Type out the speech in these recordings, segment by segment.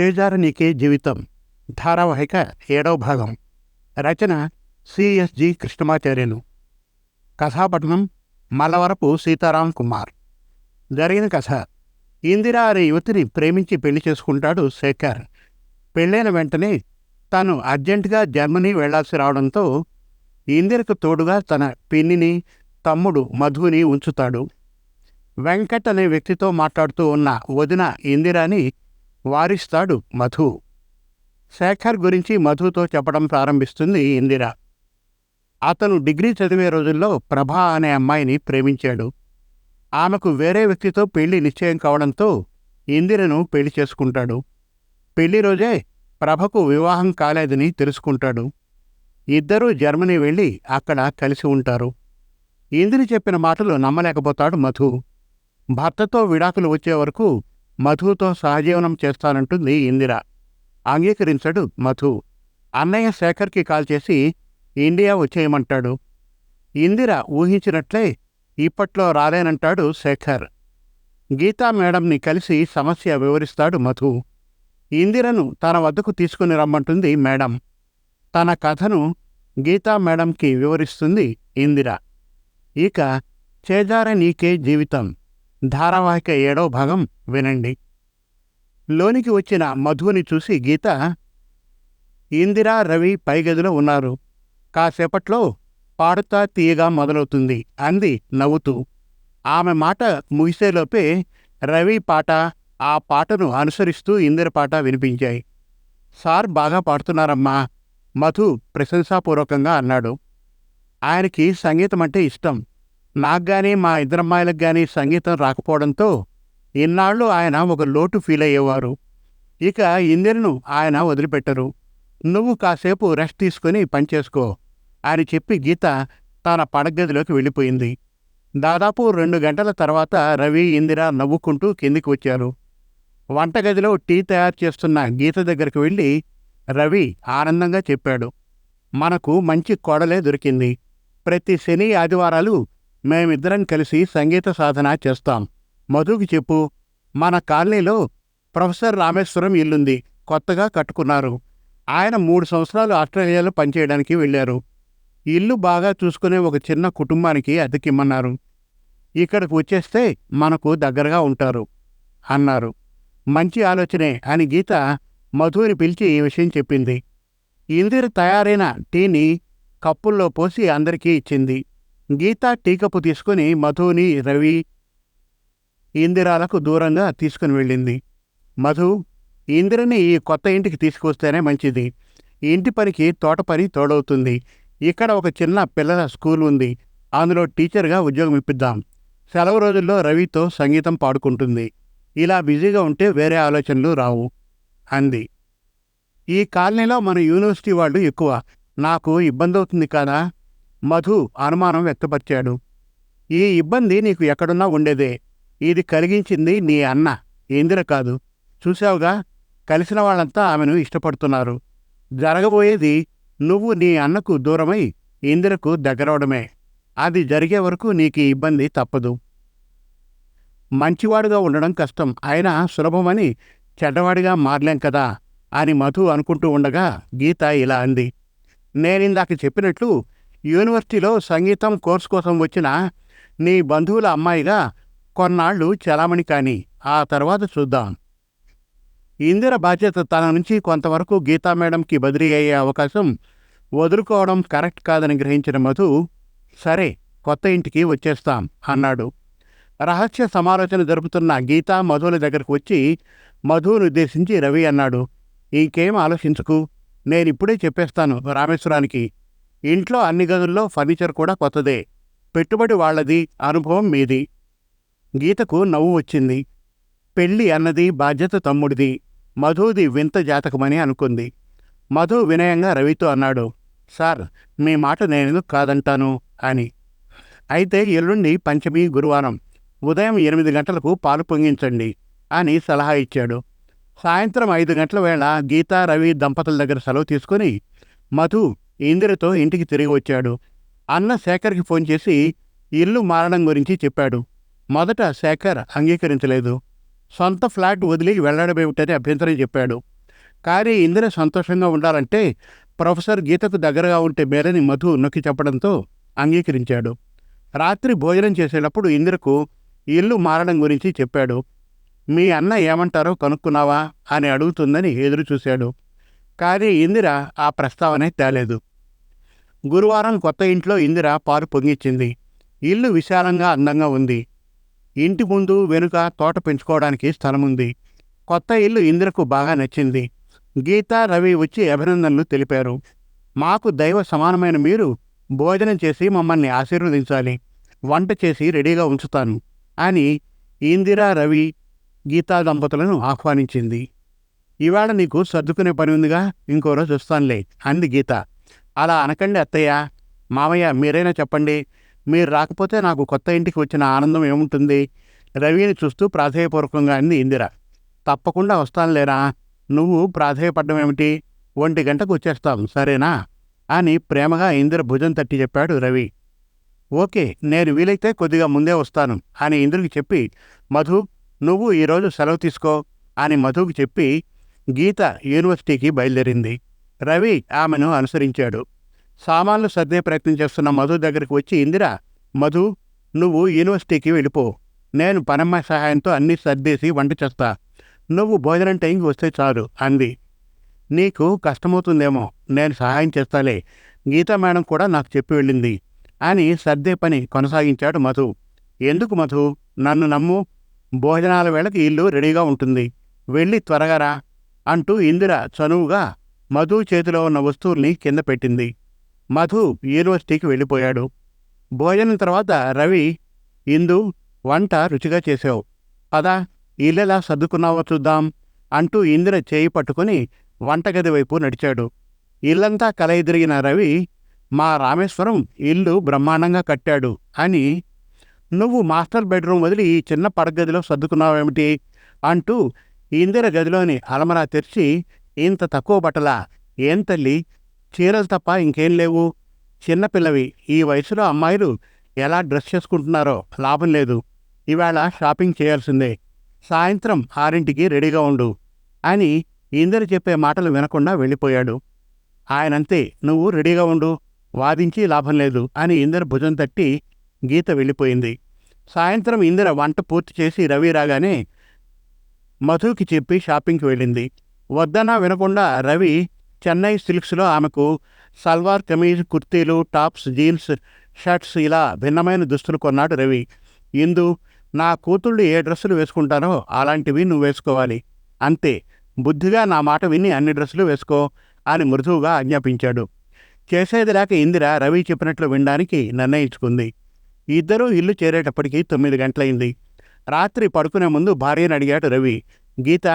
చేజార నీకే జీవితం. ధారావాహిక ఏడవ భాగం. రచన సిఎస్జి కృష్ణమాచార్యులు కథాపట్నం మలవరపు సీతారాం కుమార్. జరిగిన కథ. ఇందిరా అనే యువతిని ప్రేమించి పెళ్ళి చేసుకుంటాడు శేఖర్. పెళ్ళైన వెంటనే తాను అర్జెంటుగా జర్మనీ వెళ్ళాల్సి రావడంతో ఇందిరకు తోడుగా తన పిన్నిని తమ్ముడు మధుని ఉంచుతాడు. వెంకట్ అనే వ్యక్తితో మాట్లాడుతూ ఉన్న వదిన ఇందిరాని వారిస్తాడు మధు. శేఖర్ గురించి మధుతో చెప్పడం ప్రారంభిస్తుంది ఇందిర. అతను డిగ్రీ చదివే రోజుల్లో ప్రభా అనే అమ్మాయిని ప్రేమించాడు. ఆమెకు వేరే వ్యక్తితో పెళ్ళి నిశ్చయం కావడంతో ఇందిరను పెళ్ళి చేసుకుంటాడు. పెళ్ళి రోజే ప్రభకు వివాహం కాలేదని తెలుసుకుంటాడు. ఇద్దరూ జర్మనీ వెళ్ళి అక్కడ కలిసి ఉంటారు. ఇందిరి చెప్పిన మాటలు నమ్మలేకపోతాడు మధు. భర్తతో విడాకులు వచ్చే వరకు మధుతో సహజీవనం చేస్తానంటుంది ఇందిర. అంగీకరించడు మధు. అన్నయ్య శేఖర్కి కాల్ చేసి ఇండియా వచ్చేయమంటాడు. ఇందిర ఊహించినట్లే ఇప్పట్లో రాలేనంటాడు శేఖర్. గీతా మేడంని కలిసి సమస్య వివరిస్తాడు మధు. ఇందిరను తన వద్దకు తీసుకుని రమ్మంటుంది మేడం. తన కథను గీతా మేడంకి వివరిస్తుంది ఇందిర. ఇక చేదార నీకే జీవితం. ధారావాహిక ఏడో భాగం వినండి. లోనికి వచ్చిన మధుని చూసి గీత ఇందిరా రవి పై గదిలో ఉన్నారు. కాసేపట్లో పాడుతా తీయగా మొదలవుతుంది అంది నవ్వుతూ. ఆమె మాట ముగిసేలోపే రవి పాట ఆ పాటను అనుసరిస్తూ ఇందిర పాట వినిపించాయి. సార్ బాగా పాడుతున్నారమ్మా మధు ప్రశంసాపూర్వకంగా అన్నాడు. ఆయనకి సంగీతం అంటే ఇష్టం. నాకు కానీ మా ఇద్దరమ్మాయిలకు కానీ సంగీతం రాకపోవడంతో ఇన్నాళ్ళు ఆయన ఒక లోటు ఫీల్ అయ్యేవారు ఇక ఇందిరను ఆయన వదిలిపెట్టరు. నువ్వు కాసేపు రెస్ట్ తీసుకుని పనిచేసుకో అని చెప్పి గీత తన పడగదిలోకి వెళ్ళిపోయింది. దాదాపు రెండు గంటల తర్వాత రవి ఇందిర నవ్వుకుంటూ కిందికి వచ్చారు. వంటగదిలో టీ తయారు చేస్తున్న గీత దగ్గరికి వెళ్ళి రవి ఆనందంగా చెప్పాడు. మనకు మంచి కోడలే దొరికింది. ప్రతి శని ఆదివారాలు మేమిద్దరం కలిసి సంగీత సాధన చేస్తాం. మధుకి చెప్పు మన కాలనీలో ప్రొఫెసర్ రామేశ్వరం ఇల్లుంది కొత్తగా కట్టుకున్నారు. ఆయన మూడు సంవత్సరాలు ఆస్ట్రేలియాలో పనిచేయడానికి వెళ్ళారు. ఇల్లు బాగా చూసుకునే ఒక చిన్న కుటుంబానికి అద్దెకిమ్మన్నారు. ఇక్కడికి వచ్చేస్తే మనకు దగ్గరగా ఉంటారు అన్నారు. మంచి ఆలోచనే అని గీత మధుని పిలిచి ఈ విషయం చెప్పింది. ఇందిర తయారైన టీని కప్పుల్లో పోసి అందరికీ ఇచ్చింది. గీత టీకపు తీసుకుని మధుని రవి ఇందిరాలకు దూరంగా తీసుకుని వెళ్ళింది. మధు ఇందిరని ఈ కొత్త ఇంటికి తీసుకొస్తేనే మంచిది. ఇంటి పనికి తోట పని తోడవుతుంది. ఇక్కడ ఒక చిన్న పిల్లల స్కూల్ ఉంది. అందులో టీచర్గా ఉద్యోగం ఇప్పిద్దాం. సెలవు రోజుల్లో రవితో సంగీతం పాడుకుంటుంది. ఇలా బిజీగా ఉంటే వేరే ఆలోచనలు రావు అంది. ఈ కాలనీలో మన యూనివర్సిటీ వాళ్ళు ఎక్కువ. నాకు ఇబ్బంది అవుతుంది కదా? మధు అనుమానం వ్యక్తపరిచాడు. ఈ ఇబ్బంది నీకు ఎక్కడున్నా ఉండేదే. ఇది కలిగించింది నీ అన్న ఇందిర కాదు. చూశావుగా కలిసిన వాళ్ళంతా ఆమెను ఇష్టపడుతున్నారు. జరగబోయేది నువ్వు నీ అన్నకు దూరమై ఇందిరకు దగ్గరవడమే. అది జరిగే వరకు నీకు ఇబ్బంది తప్పదు. మంచివాడుగా ఉండడం కష్టం. అయినా సులభమని చెడ్డవాడిగా మారలేం కదా అని మధు అనుకుంటూ ఉండగా గీత ఇలా అంది. నేనిందాక చెప్పినట్లు యూనివర్సిటీలో సంగీతం కోర్సు కోసం వచ్చిన నీ బంధువుల అమ్మాయిగా కొన్నాళ్ళు చలామణి కాని ఆ తర్వాత చూద్దాం. ఇందిర బాధ్యత తన నుంచి కొంతవరకు గీతా మేడంకి బదిలీ అయ్యే అవకాశం వదులుకోవడం కరెక్ట్ కాదని గ్రహించిన మధు సరే కొత్త ఇంటికి వచ్చేస్తాం అన్నాడు. రహస్య సమాలోచన జరుపుతున్న గీతా మధుల దగ్గరకు వచ్చి మధువును ఉద్దేశించి రవి అన్నాడు ఇంకేం ఆలోచించకు? నేనిప్పుడే చెప్పేస్తాను రామేశ్వరానికి. ఇంట్లో అన్ని గదుల్లో ఫర్నిచర్ కూడా కొత్తదే. పెట్టుబడి వాళ్ళది అనుభవం మీది. గీతకు నవ్వు వచ్చింది. పెళ్ళి అన్నది బాధ్యత తమ్ముడిది. మధుది వింత జాతకమని అనుకుంది. మధు వినయంగా రవితో అన్నాడు సార్ మీ మాట నేను కాదంటాను? అని. అయితే ఎల్లుండి పంచమి గురువారం. ఉదయం ఎనిమిది గంటలకు పాలు పొంగించండి అని సలహా ఇచ్చాడు. సాయంత్రం ఐదు గంటల వేళ గీతా రవి దంపతుల దగ్గర సెలవు తీసుకుని మధు ఇందిరతో ఇంటికి తిరిగి వచ్చాడు. అన్న శేఖర్కి ఫోన్ చేసి ఇల్లు మారడం గురించి చెప్పాడు. మొదట శేఖర్ అంగీకరించలేదు. సొంత ఫ్లాట్ వదిలి వెళ్ళడమేమిటని అభ్యంతరం చెప్పాడు. కానీ ఇందిర సంతోషంగా ఉండాలంటే ప్రొఫెసర్ గీతకు దగ్గరగా ఉంటే మేరని మధు నొక్కి చెప్పడంతో అంగీకరించాడు. రాత్రి భోజనం చేసేటప్పుడు ఇందిరకు ఇల్లు మారడం గురించి చెప్పాడు. మీ అన్న ఏమంటారో కనుక్కున్నావా? అని అడుగుతుందని ఎదురు చూశాడు కానీ ఇందిర ఆ ప్రస్తావనే తేలేదు. గురువారం కొత్త ఇంట్లో ఇందిర పాలు పొంగిచ్చింది. ఇల్లు విశాలంగా అందంగా ఉంది. ఇంటి ముందు వెనుక తోట పెంచుకోవడానికి స్థలం ఉంది కొత్త ఇల్లు ఇందిరకు బాగా నచ్చింది. గీత రవి వచ్చి అభినందనలు తెలిపారు. మాకు దైవ సమానమైన మీరు భోజనం చేసి మమ్మల్ని ఆశీర్వదించాలి. వంట చేసి రెడీగా ఉంచుతాను అని ఇందిరా రవి గీతా దంపతులను ఆహ్వానించింది. ఇవాళ నీకు సర్దుకునే పని ఉందిగా ఇంకో రోజు వస్తానులే అంది గీత. అలా అనకండి అత్తయ్య. మామయ్య మీరైనా చెప్పండి. మీరు రాకపోతే నాకు కొత్త ఇంటికి వచ్చిన ఆనందం ఏముంటుంది? రవిని చూస్తూ ప్రాధేయపూర్వకంగా అంది ఇందిర. తప్పకుండా వస్తానులేరా? నువ్వు ప్రాధేయపడ్డం ఏమిటి? ఒంటి గంటకు వచ్చేస్తాం సరేనా? అని ప్రేమగా ఇందిర భుజం తట్టి చెప్పాడు రవి. ఓకే నేను వీలైతే కొద్దిగా ముందే వస్తాను అని ఇంద్రుకి చెప్పి మధు నువ్వు ఈరోజు సెలవు తీసుకో అని మధుకు చెప్పి గీత యూనివర్సిటీకి బయలుదేరింది. రవి ఆమెను అనుసరించాడు. సామాన్లు సర్దే ప్రయత్నం చేస్తున్న మధు దగ్గరికి వచ్చి ఇందిర మధు నువ్వు యూనివర్సిటీకి వెళ్ళిపో. నేను పనమ్మ సహాయంతో అన్నీ సర్దేసి వంట చేస్తా. నువ్వు భోజనం టైంకి వస్తే చాలు అంది. నీకు కష్టమవుతుందేమో నేను సహాయం చేస్తాలే. గీతా మేడం కూడా నాకు చెప్పి వెళ్ళింది అని సర్దే పని కొనసాగించాడు మధు. ఎందుకు మధు? నన్ను నమ్ము. భోజనాల వేళకి ఇల్లు రెడీగా ఉంటుంది. వెళ్ళి త్వరగా రా. అంటూ ఇందిర చనువుగా మధు చేతిలో ఉన్న వస్తువుల్ని కింద పెట్టింది. మధు యూనివర్సిటీకి వెళ్ళిపోయాడు. భోజనం తర్వాత రవి ఇందు వంట రుచిగా చేసావు. పదా ఇల్లెలా సర్దుకున్నావో చూద్దాం అంటూ ఇందిర చేయి పట్టుకుని వంటగది వైపు నడిచాడు. ఇల్లంతా కలయిదిరిగిన రవి మా రామేశ్వరం ఇల్లు బ్రహ్మాండంగా కట్టాడు అని నువ్వు మాస్టర్ బెడ్రూమ్ వదిలి ఈ చిన్న పడగదిలో సర్దుకున్నావేమిటి? అంటూ ఇందిర గదిలోని అలమరా తెరిచి ఇంత తక్కువ బట్టలా? ఏం తల్లి? చీరలు తప్ప ఇంకేం లేవు. చిన్నపిల్లవి ఈ వయసులో అమ్మాయిలు ఎలా డ్రెస్ చేసుకుంటున్నారో లాభం లేదు. ఇవాళ షాపింగ్ చేయాల్సిందే. సాయంత్రం ఆరింటికి రెడీగా ఉండు అని ఇందిర చెప్పే మాటలు వినకుండా వెళ్ళిపోయాడు. ఆయనంతే నువ్వు రెడీగా ఉండు వాదించి లాభం లేదు అని ఇందిర భుజం తట్టి గీత వెళ్ళిపోయింది. సాయంత్రం ఇందిర వంట పూర్తి చేసి రవి రాగానే మధుకి చెప్పి షాపింగ్కి వెళ్ళింది. వద్దనా వినకుండా రవి చెన్నై సిల్క్స్లో ఆమెకు సల్వార్ కమీజ్ కుర్తీలు టాప్స్ జీన్స్ షర్ట్స్ ఇలా భిన్నమైన దుస్తులు కొన్నాడు రవి. ఇందు నా కూతుళ్ళు ఏ డ్రెస్సులు వేసుకుంటారో అలాంటివి నువ్వు వేసుకోవాలి. అంతే. బుద్ధిగా నా మాట విని అన్ని డ్రెస్సులు వేసుకో అని మృదువుగా ఆజ్ఞాపించాడు. చేసేది లేక ఇందిర రవి చెప్పినట్లు వినడానికి నిర్ణయించుకుంది. ఇద్దరూ ఇల్లు చేరేటప్పటికి తొమ్మిది గంటలైంది. రాత్రి పడుకునే ముందు భార్యను అడిగాడు రవి గీత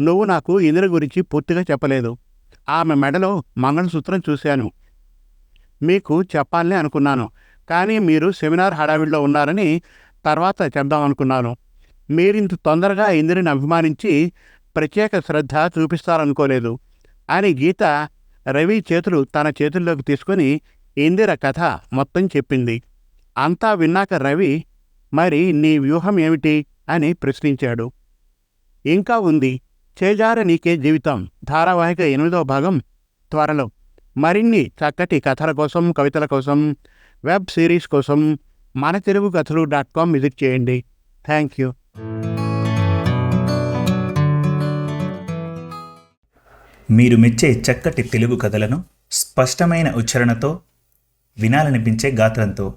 నువ్వు నాకు ఇందిర గురించి పూర్తిగా చెప్పలేదు. ఆమె మెడలో మంగళసూత్రం చూశాను. మీకు చెప్పాలని అనుకున్నాను. కానీ మీరు సెమినార్ హడావిడిలో ఉన్నారని తర్వాత చెప్దామనుకున్నాను మీరింత తొందరగా ఇందిరిని అభిమానించి ప్రత్యేక శ్రద్ధ చూపిస్తారనుకోలేదు. అని గీత రవి చేతులు తన చేతుల్లోకి తీసుకుని ఇందిర కథ మొత్తం చెప్పింది. అంతా విన్నాక రవి మరి నీ వ్యూహం ఏమిటి? అని ప్రశ్నించాడు. ఇంకా ఉంది. చేజార నీకే జీవితం. ధారావాహిక ఎనిమిదవ భాగం. త్వరలో. మరిన్ని చక్కటి కథల కోసం కవితల కోసం వెబ్ సిరీస్ కోసం మన Telugu Kathalu dot com visit చేయండి. Thank you. మీరు మెచ్చే చక్కటి తెలుగు కథలను స్పష్టమైన ఉచ్చారణతో వినాలనిపించే గాత్రంతో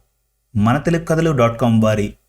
మన తెలుగు కథలు డాట్ కామ్ వారి